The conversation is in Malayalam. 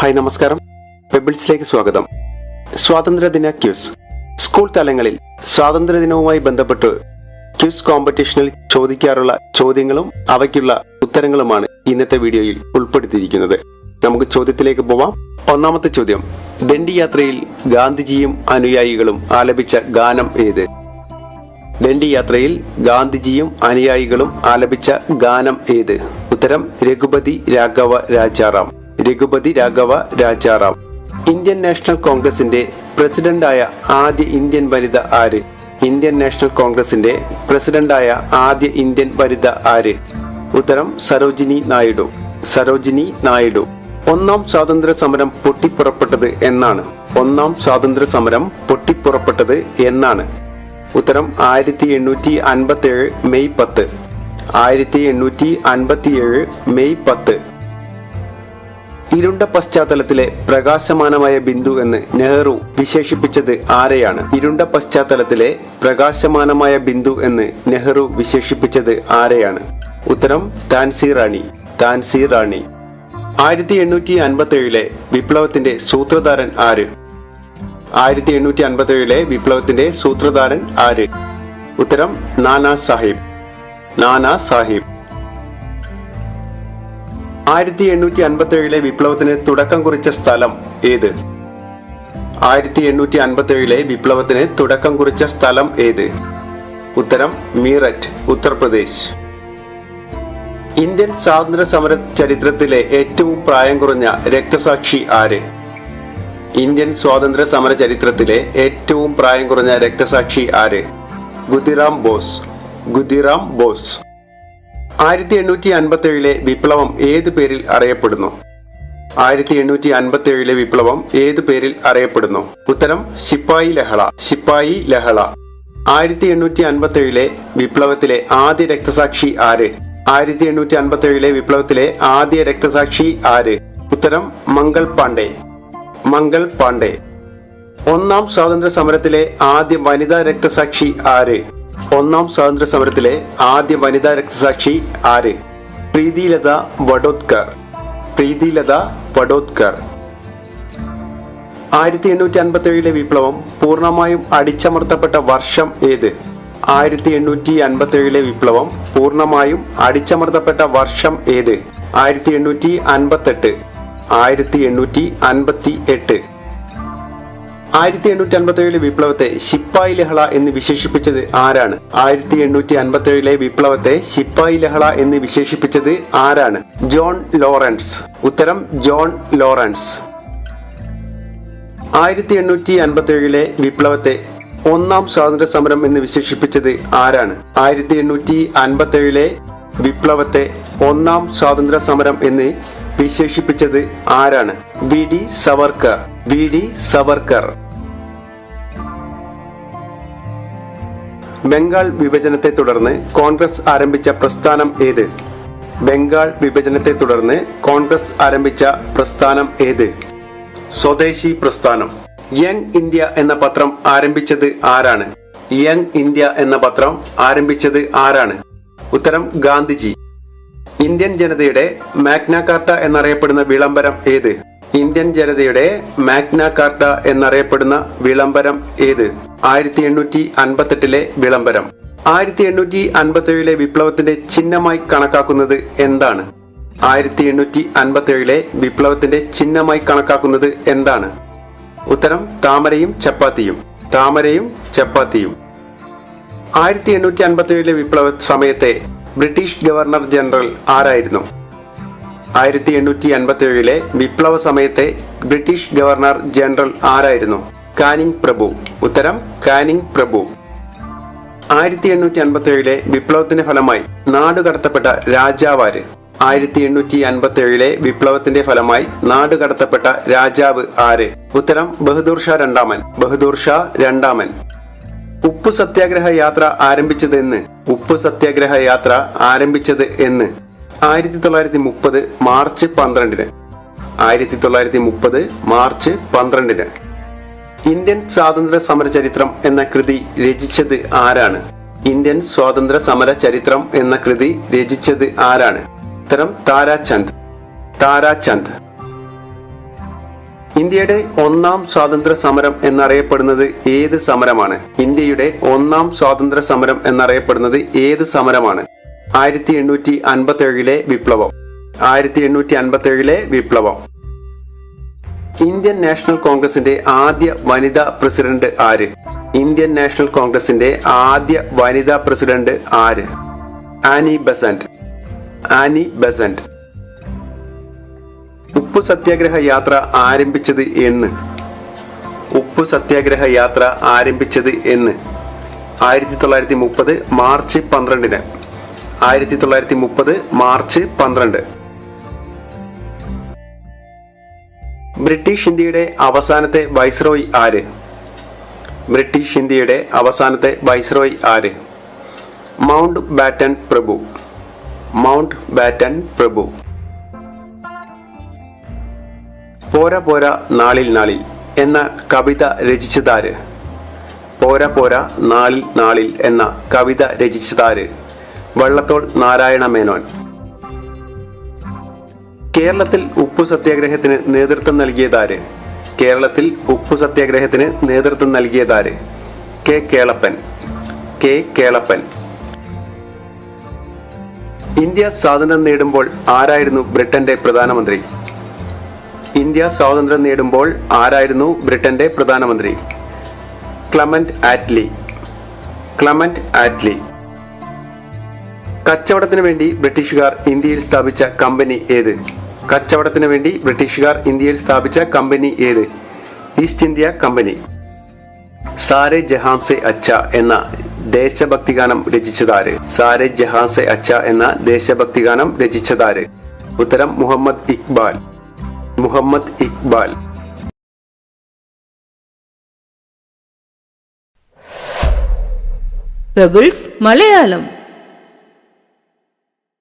ഹായ് നമസ്കാരം. പെബിൾസിലേക്ക് സ്വാഗതം. സ്വാതന്ത്ര്യദിന ക്യൂസ്. സ്കൂൾ തലങ്ങളിൽ സ്വാതന്ത്ര്യദിനവുമായി ബന്ധപ്പെട്ട് ക്യൂസ് കോമ്പറ്റീഷനിൽ ചോദിക്കാറുള്ള ചോദ്യങ്ങളും അവയ്ക്കുള്ള ഉത്തരങ്ങളുമാണ് ഇന്നത്തെ വീഡിയോയിൽ ഉൾപ്പെടുത്തിയിരിക്കുന്നത്. നമുക്ക് ചോദ്യത്തിലേക്ക് പോവാം. ഒന്നാമത്തെ ചോദ്യം. ദണ്ഡി യാത്രയിൽ ഗാന്ധിജിയും അനുയായികളും ആലപിച്ച ഗാനം ഏത്? ദണ്ഡി യാത്രയിൽ ഗാന്ധിജിയും അനുയായികളും ആലപിച്ച ഗാനം ഏത്? ഉത്തരം രഘുപതി രാഘവ രാജാറാം. രഘുപതി രാഘവ രാജാറാം. ഇന്ത്യൻ നാഷണൽ കോൺഗ്രസിന്റെ പ്രസിഡന്റായ ആദ്യ ഇന്ത്യൻ വനിത ആര്? ഇന്ത്യൻ നാഷണൽ കോൺഗ്രസിന്റെ പ്രസിഡന്റായ ആദ്യ ഇന്ത്യൻ വനിത ആര്? ഉത്തരം സരോജിനി നായിഡു. സരോജിനി നായിഡു. ഒന്നാം സ്വാതന്ത്ര്യ സമരം പൊട്ടിപ്പുറപ്പെട്ടത് എന്നാണ്. ഒന്നാം സ്വാതന്ത്ര്യ സമരം പൊട്ടിപ്പുറപ്പെട്ടത് എന്നാണ്. ഉത്തരം ആയിരത്തി എണ്ണൂറ്റി അൻപത്തി ഏഴ് മെയ് പത്ത്. ആയിരത്തി എണ്ണൂറ്റി അൻപത്തി ഏഴ് മെയ് പത്ത്. ഇരുണ്ട പശ്ചാത്തലത്തിലെ പ്രകാശമാനമായ ബിന്ദു എന്ന് നെഹ്റു വിശേഷിപ്പിച്ചത് ആരെയാണ്? ഇരുണ്ട പശ്ചാത്തലത്തിലെ പ്രകാശമാനമായ ബിന്ദു എന്ന് നെഹ്റു വിശേഷിപ്പിച്ചത് ആരെയാണ്? ഉത്തരം താൻസി റാണി. താൻസി റാണി. ആയിരത്തി എണ്ണൂറ്റി അൻപത്തി ഏഴിലെ വിപ്ലവത്തിന്റെ സൂത്രധാരൻ ആര്? ആയിരത്തി എണ്ണൂറ്റി അൻപത്തി ഏഴിലെ വിപ്ലവത്തിന്റെ സൂത്രധാരൻ ആര്? ഉത്തരം നാനാ സാഹിബ്. നാനാ സാഹിബ്. ആയിരത്തി എണ്ണൂറ്റി അൻപത്തി ഏഴിലെ വിപ്ലവത്തിന് തുടക്കം കുറിച്ച സ്ഥലം ഏത്? ആയിരത്തി എണ്ണൂറ്റി അൻപത്തി ഏഴിലെ വിപ്ലവത്തിന് തുടക്കം കുറിച്ച സ്ഥലം ഏത്? ഉത്തരം മീററ്റ് ഉത്തർപ്രദേശ്. ഇന്ത്യൻ സ്വാതന്ത്ര്യ സമര ചരിത്രത്തിലെ ഏറ്റവും പ്രായം കുറഞ്ഞ രക്തസാക്ഷി ആര്? ഇന്ത്യൻ സ്വാതന്ത്ര്യ സമര ചരിത്രത്തിലെ ഏറ്റവും പ്രായം കുറഞ്ഞ രക്തസാക്ഷി ആര്? ഗുതിറാം ബോസ്. ഗുതിറാം ബോസ്. ആയിരത്തി എണ്ണൂറ്റി അൻപത്തി ഏഴിലെ വിപ്ലവം ഏത് പേരിൽ അറിയപ്പെടുന്നു? ആയിരത്തി എണ്ണൂറ്റി അൻപത്തി ഏഴിലെ വിപ്ലവം ഏത് പേരിൽ അറിയപ്പെടുന്നു? ഉത്തരം ശിപ്പായി ലഹള. ശിപ്പായി ലഹള. ആയിരത്തി എണ്ണൂറ്റി അൻപത്തി ഏഴിലെ വിപ്ലവത്തിലെ ആദ്യ രക്തസാക്ഷി ആര്? ആയിരത്തി എണ്ണൂറ്റി അൻപത്തി ഏഴിലെ വിപ്ലവത്തിലെ ആദ്യ രക്തസാക്ഷി ആര്? ഉത്തരം മംഗൾ പാണ്ഡെ. മംഗൾ പാണ്ഡെ. ഒന്നാം സ്വാതന്ത്ര്യ സമരത്തിലെ ആദ്യ വനിതാ രക്തസാക്ഷി ആര്? ഒന്നാം സ്വാതന്ത്ര്യ സമരത്തിലെ ആദ്യ വനിതാ രക്തസാക്ഷി ആര്? പ്രീതിലത വഡോത്കർ പ്രീതിലത വഡോത്കർ ആയിരത്തി എണ്ണൂറ്റി അൻപത്തി ഏഴിലെ വിപ്ലവം പൂർണമായും അടിച്ചമർത്തപ്പെട്ട വർഷം ഏത്? ആയിരത്തി എണ്ണൂറ്റി അൻപത്തി ഏഴിലെ വിപ്ലവം പൂർണമായും അടിച്ചമർത്തപ്പെട്ട വർഷം ഏത്? ആയിരത്തി എണ്ണൂറ്റി അൻപത്തെട്ട് ആയിരത്തി എണ്ണൂറ്റി അൻപത്തി എട്ട് ആയിരത്തി എണ്ണൂറ്റി അൻപത്തി ഏഴിലെ വിപ്ലവത്തെ ശിപ്പായി ലഹള എന്ന് വിശേഷിപ്പിച്ചത് ആരാണ്? ആയിരത്തി എണ്ണൂറ്റി അൻപത്തി ഏഴിലെ വിപ്ലവത്തെ ശിപ്പായി ലഹള എന്ന് വിശേഷിപ്പിച്ചത് ആരാണ്? John Lawrence. ഉത്തരം ജോൺ ലോറൻസ്. ആയിരത്തി എണ്ണൂറ്റി അൻപത്തി ഏഴിലെ വിപ്ലവത്തെ ഒന്നാം സ്വാതന്ത്ര്യ സമരം എന്ന് വിശേഷിപ്പിച്ചത് ആരാണ്? ആയിരത്തി എണ്ണൂറ്റി അൻപത്തി ഏഴിലെ വിപ്ലവത്തെ ഒന്നാം സ്വാതന്ത്ര്യ സമരം എന്ന് വിശേഷിപ്പിച്ചത് ആരാണ്? V D Savarkar. V D Savarkar. Bengal വിഭജനത്തെ തുടർന്ന് കോൺഗ്രസ് ആരംഭിച്ച പ്രസ്ഥാനം ഏത്? ബംഗാൾ വിഭജനത്തെ തുടർന്ന് കോൺഗ്രസ് ആരംഭിച്ച പ്രസ്ഥാനം ഏത്? സ്വദേശി പ്രസ്ഥാനം. യങ് ഇന്ത്യ എന്ന പത്രം ആരംഭിച്ചത് ആരാണ്? യങ് ഇന്ത്യ എന്ന പത്രം ആരംഭിച്ചത് ആരാണ്? ഉത്തരം ഗാന്ധിജി. ഇന്ത്യൻ ജനതയുടെ മാഗ്നാകാർട്ട എന്നറിയപ്പെടുന്ന വിളംബരം ഏത്? ഇന്ത്യൻ ജനതയുടെ മാഗ്നാകാർട്ട എന്നറിയപ്പെടുന്ന വിളംബരം ഏത്? ആയിരത്തി എണ്ണൂറ്റി അൻപത്തെട്ടിലെ വിളംബരം. ആയിരത്തി എണ്ണൂറ്റി അൻപത്തി ഏഴിലെ വിപ്ലവത്തിന്റെ ചിഹ്നമായി കണക്കാക്കുന്നത് എന്താണ്? ആയിരത്തി എണ്ണൂറ്റി അൻപത്തി ഏഴിലെ വിപ്ലവത്തിന്റെ ചിഹ്നമായി കണക്കാക്കുന്നത് എന്താണ്? ഉത്തരം താമരയും ചപ്പാത്തിയും. താമരയും ചപ്പാത്തിയും. ആയിരത്തി എണ്ണൂറ്റി അൻപത്തി ഏഴിലെ വിപ്ലവ സമയത്തെ ബ്രിട്ടീഷ് ഗവർണർ ജനറൽ ആരായിരുന്നു? ആയിരത്തി എണ്ണൂറ്റി അൻപത്തി ഏഴിലെ വിപ്ലവ സമയത്തെ ബ്രിട്ടീഷ് ഗവർണർ ജനറൽ ആരായിരുന്നു? കാനിങ് പ്രഭു. ഉത്തരം കാനിങ് പ്രഭു. ആയിരത്തി എണ്ണൂറ്റി അൻപത്തി ഏഴിലെ വിപ്ലവത്തിന്റെ ഫലമായി നാടുകടത്തപ്പെട്ട രാജാവാര്. ആയിരത്തി എണ്ണൂറ്റി അൻപത്തി ഏഴിലെ വിപ്ലവത്തിന്റെ ഫലമായി നാടുകടത്തപ്പെട്ട രാജാവ് ആര്? ഉത്തരം ബഹദൂർ ഷാ രണ്ടാമൻ. ബഹദൂർ ഷാ രണ്ടാമൻ. ഉപ്പ് സത്യാഗ്രഹ യാത്ര ആരംഭിച്ചത് എന്ന്. ഉപ്പ് സത്യാഗ്രഹ യാത്ര ആരംഭിച്ചത് എന്ന്. ആയിരത്തി തൊള്ളായിരത്തി മുപ്പത് മാർച്ച് പന്ത്രണ്ടിന്. ആയിരത്തി തൊള്ളായിരത്തി മുപ്പത് മാർച്ച് പന്ത്രണ്ടിന്. ഇന്ത്യൻ സ്വാതന്ത്ര്യ സമര ചരിത്രം എന്ന കൃതി രചിച്ചത് ആരാണ്? ഇന്ത്യൻ സ്വാതന്ത്ര്യ സമര ചരിത്രം എന്ന കൃതി രചിച്ചത് ആരാണ്? ഉത്തരം താരാചന്ദ്. താരാചന്ദ്. ഇന്ത്യയുടെ ഒന്നാം സ്വാതന്ത്ര്യ സമരം എന്നറിയപ്പെടുന്നത് ഏത് സമരമാണ്? ഇന്ത്യയുടെ ഒന്നാം സ്വാതന്ത്ര്യ സമരം എന്നറിയപ്പെടുന്നത് ഏത് സമരമാണ്? ആയിരത്തി എണ്ണൂറ്റി അൻപത്തി ഏഴിലെ വിപ്ലവം. ആയിരത്തി എണ്ണൂറ്റി അൻപത്തി ഏഴിലെ വിപ്ലവം. ഇന്ത്യൻ നാഷണൽ കോൺഗ്രസിന്റെ ആദ്യ വനിതാ പ്രസിഡന്റ് ആര്? ഇന്ത്യൻ നാഷണൽ കോൺഗ്രസിന്റെ ആദ്യ വനിതാ പ്രസിഡന്റ് ആര്? Annie Besant. Annie Besant. ഉപ്പു സത്യാഗ്രഹ യാത്ര ആരംഭിച്ചത് എന്ന്. ഉപ്പു സത്യാഗ്രഹ യാത്ര ആരംഭിച്ചത് എന്ന്. ആയിരത്തി തൊള്ളായിരത്തി മുപ്പത് മാർച്ച് പന്ത്രണ്ടിന്. ആയിരത്തി തൊള്ളായിരത്തി മുപ്പത് മാർച്ച് പന്ത്രണ്ട്. ബ്രിട്ടീഷ് ഇന്ത്യയുടെ അവസാനത്തെ വൈസ്രോയ് ആര്? ബ്രിട്ടീഷ് ഇന്ത്യയുടെ അവസാനത്തെ വൈസ്രോയ് ആര്? മൗണ്ട് ബാറ്റൻ പ്രഭു. മൗണ്ട് ബാറ്റൻ പ്രഭു. പോരാ പോരാ നാളിൽ നാളിൽ എന്ന കവിത രചിച്ചതാര്? പോരാ പോരാ നാളിൽ നാളിൽ എന്ന കവിത രചിച്ചതാര്? വള്ളത്തോൾ നാരായണ മേനോൻ കേരളത്തിൽ ഉപ്പു സത്യാഗ്രഹത്തിന് നേതൃത്വം നൽകിയതാര്? കേരളത്തിൽ ഉപ്പു സത്യാഗ്രഹത്തിന് നേതൃത്വം നൽകിയതാര്? K Kelappan. K Kelappan. India സ്വാതന്ത്ര്യം നേടുമ്പോൾ ആരായിരുന്നു ബ്രിട്ടന്റെ പ്രധാനമന്ത്രി? ഇന്ത്യ സ്വാതന്ത്ര്യം നേടുമ്പോൾ ആരായിരുന്നു ബ്രിട്ടന്റെ പ്രധാനമന്ത്രി? Clement Attlee. Clement Attlee. കച്ചവടത്തിന് വേണ്ടി ബ്രിട്ടീഷുകാർ ഇന്ത്യയിൽ സ്ഥാപിച്ച കമ്പനി ഏത്? കച്ചവടത്തിന് വേണ്ടി ബ്രിട്ടീഷുകാർ ഇന്ത്യയിൽ സ്ഥാപിച്ച കമ്പനി ഏത്? East India company. സാരെ ജഹാംസെ അച്ച എന്ന ദേശഭക്തിഗാനം രചിച്ചതാര്? സാരെ ജഹാംസെ അച്ച എന്ന ദേശഭക്തിഗാനം രചിച്ചതാര്? ഉത്തരം മുഹമ്മദ് ഇക്ബാൽ. മുഹമ്മദ് ഇക്ബാൽ. പെബിൾസ് മലയാളം.